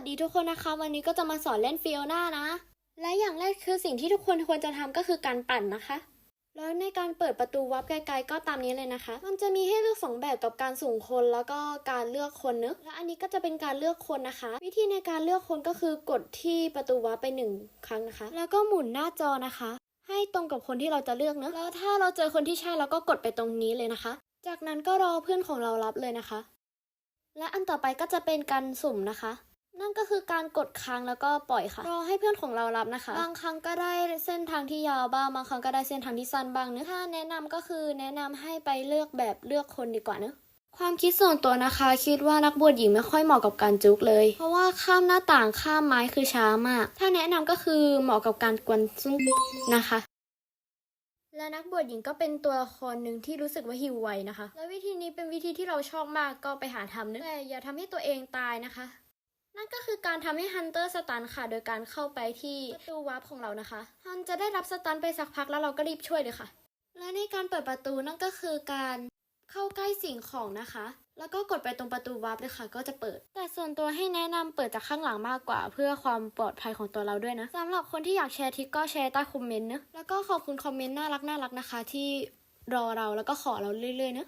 วัสดีทุกคนนะคะ วันนี้ก็จะมาสอนเล่นฟิโอน่านะ และอย่างแรกคือสิ่งที่ทุกคนควรจะทำก็คือการปั่นนะคะ แล้วในการเปิดประตูวับไกลๆก็ตามนี้เลยนะคะ มันจะมีให้เลือกสองแบบกับการสุ่มคนแล้วก็การเลือกคนเนอะและอันนี้ก็จะเป็นการเลือกคนนะคะ วิธีในการเลือกคนก็คือกดที่ประตูวับไปหนึ่งครั้งนะคะ แล้วก็หมุนหน้าจอนะคะ ให้ตรงกับคนที่เราจะเลือกเนอะแล้วถ้าเราเจอคนที่ใช่เราก็กดไปตรงนี้เลยนะคะ จากนั้นก็รอเพื่อนของเรารับเลยนะคะ และอันต่อไปก็จะเป็นการสุ่มนะคะ นั่นก็คือการกดค้างแล้วก็ปล่อยค่ะรอให้เพื่อนของเรารับนะคะ บางครั้งก็ได้เส้นทางที่ยาวบ้างบางครั้งก็ได้เส้นทางที่สั้นบ้างเนื้อะถ้าแนะนำก็คือแนะนำให้ไปเลือกแบบเลือกคนดีกว่าเนอะความคิดส่วนตัวนะคะ คิดว่านักบวชหญิงไม่ค่อยเหมาะกับการจุกเลย เพราะว่าข้ามหน้าต่างข้ามไม้คือช้ามาก ถ้าแนะนำก็คือเหมาะกับการกวนซุ่งนะคะและนักบวชหญิงก็เป็นตัวละครหนึ่งที่รู้สึกว่าหิวไวนะคะ และวิธีนี้เป็นวิธีที่เราชอบมากก็ไปหาทำเนอะแต่อย่าทำให้ตัวเองตายนะคะ นั่นก็คือการทำให้ฮันเตอร์สตันค่ะ โดยการเข้าไปที่ประตูวาร์ปของเรานะคะ ฮันจะได้รับสตันไปสักพักแล้วเราก็รีบช่วยเลยค่ะ และในการเปิดประตูนั่นก็คือการเข้าใกล้สิ่งของนะคะ แล้วก็กดไปตรงประตูวาร์ปเลยค่ะ ก็จะเปิด แต่ส่วนตัวให้แนะนำเปิดจากข้างหลังมากกว่า เพื่อความปลอดภัยของตัวเราด้วยนะสำหรับคนที่อยากแชร์ทิกก็แชร์ใต้คอมเมนต์นะแล้วก็ขอบคุณคอมเมนต์น่ารักน่ารักนะคะ ที่รอเราแล้วก็ขอเราเรื่อยๆนะ